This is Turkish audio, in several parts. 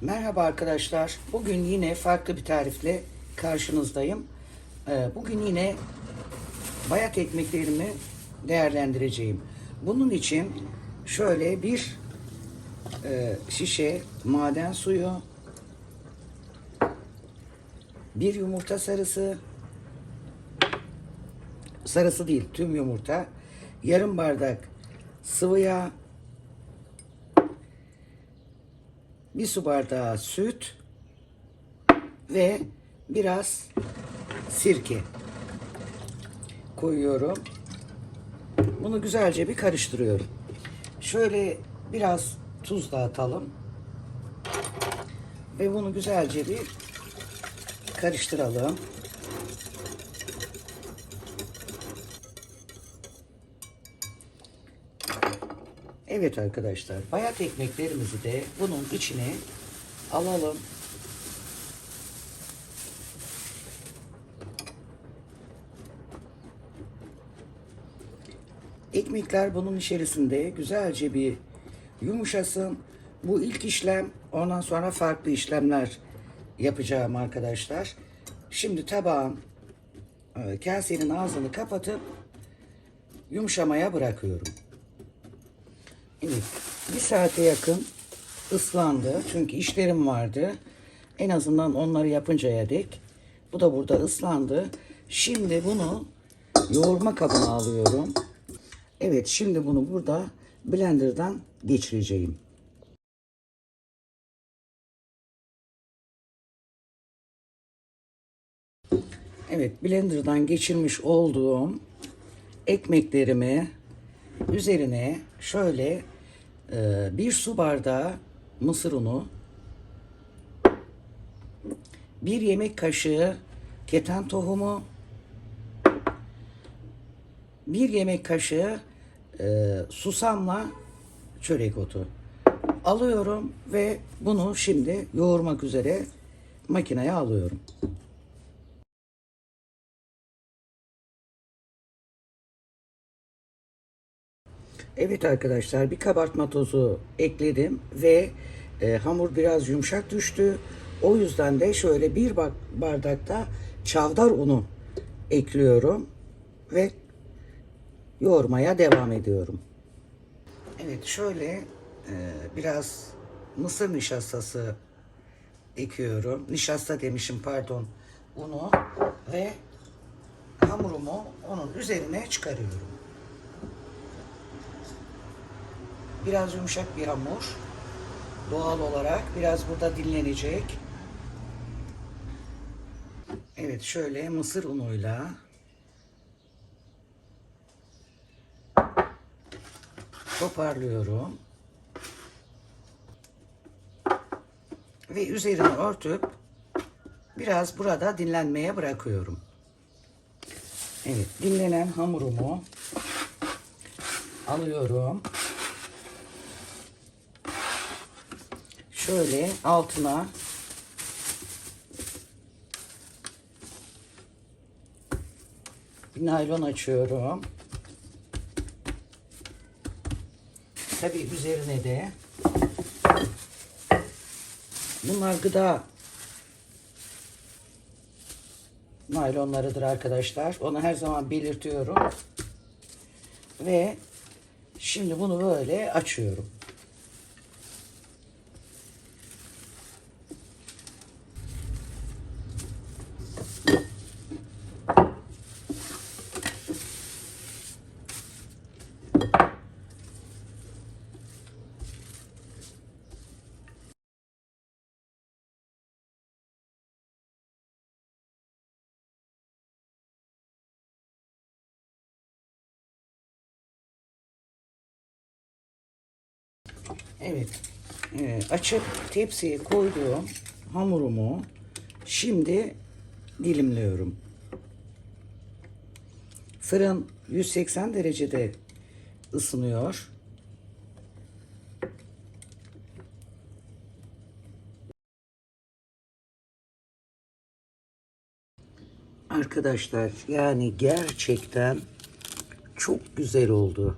Merhaba arkadaşlar. Bugün yine farklı bir tarifle karşınızdayım. Ee, Bugün yine bayat ekmeklerimi değerlendireceğim. Bunun için şöyle bir e, şişe maden suyu, bir yumurta sarısı, sarısı değil tüm yumurta, yarım bardak sıvı yağ, bir su bardağı süt ve biraz sirke koyuyorum. Bunu güzelce bir karıştırıyorum. Şöyle biraz tuz da atalım. Ve bunu güzelce bir karıştıralım. Evet arkadaşlar, bayat ekmeklerimizi de bunun içine alalım. Ekmekler bunun içerisinde güzelce bir yumuşasın. Bu ilk işlem, ondan sonra farklı işlemler yapacağım arkadaşlar. Şimdi tabağın e, kasenin ağzını kapatıp yumuşamaya bırakıyorum. Bir saate yakın ıslandı. Çünkü işlerim vardı. En azından onları yapıncaya dek. Bu da burada ıslandı. Şimdi bunu yoğurma kabına alıyorum. Evet, şimdi bunu burada blenderdan geçireceğim. Evet, blenderdan geçirmiş olduğum ekmeklerimi üzerine şöyle e, bir su bardağı mısır unu, bir yemek kaşığı keten tohumu, bir yemek kaşığı e, susamla çörek otu alıyorum ve bunu şimdi yoğurmak üzere makineye alıyorum. Evet arkadaşlar bir kabartma tozu ekledim ve e, hamur biraz yumuşak düştü. O yüzden de şöyle bir bardakta çavdar unu ekliyorum ve yoğurmaya devam ediyorum. Evet şöyle e, biraz mısır nişastası ekiyorum. Nişasta demişim pardon unu ve hamurumu onun üzerine çıkarıyorum. Biraz yumuşak bir hamur. Doğal olarak biraz burada dinlenecek. Evet şöyle mısır unuyla toparlıyorum. Ve üzerini örtüp biraz burada dinlenmeye bırakıyorum. Evet dinlenen hamurumu alıyorum. Şöyle altına bir naylon açıyorum. Tabii üzerine de bunlar gıda naylonlarıdır arkadaşlar. Onu her zaman belirtiyorum. Ve şimdi bunu böyle açıyorum. Evet. Ee, açıp tepsiye koyduğum hamurumu şimdi dilimliyorum. Fırın 180 derecede ısınıyor. Arkadaşlar yani gerçekten çok güzel oldu.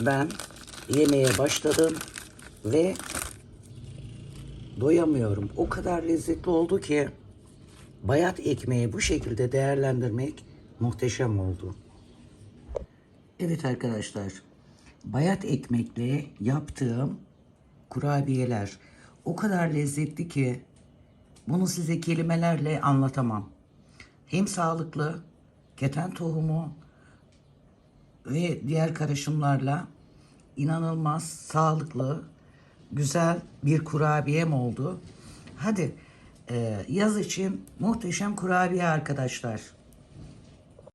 Ben yemeye başladım ve doyamıyorum. O kadar lezzetli oldu ki bayat ekmeği bu şekilde değerlendirmek muhteşem oldu. Evet arkadaşlar, bayat ekmekle yaptığım kurabiyeler o kadar lezzetli ki bunu size kelimelerle anlatamam. Hem sağlıklı, keten tohumu ve diğer karışımlarla inanılmaz sağlıklı, güzel bir kurabiyem oldu. Hadi e, yaz için muhteşem kurabiye arkadaşlar.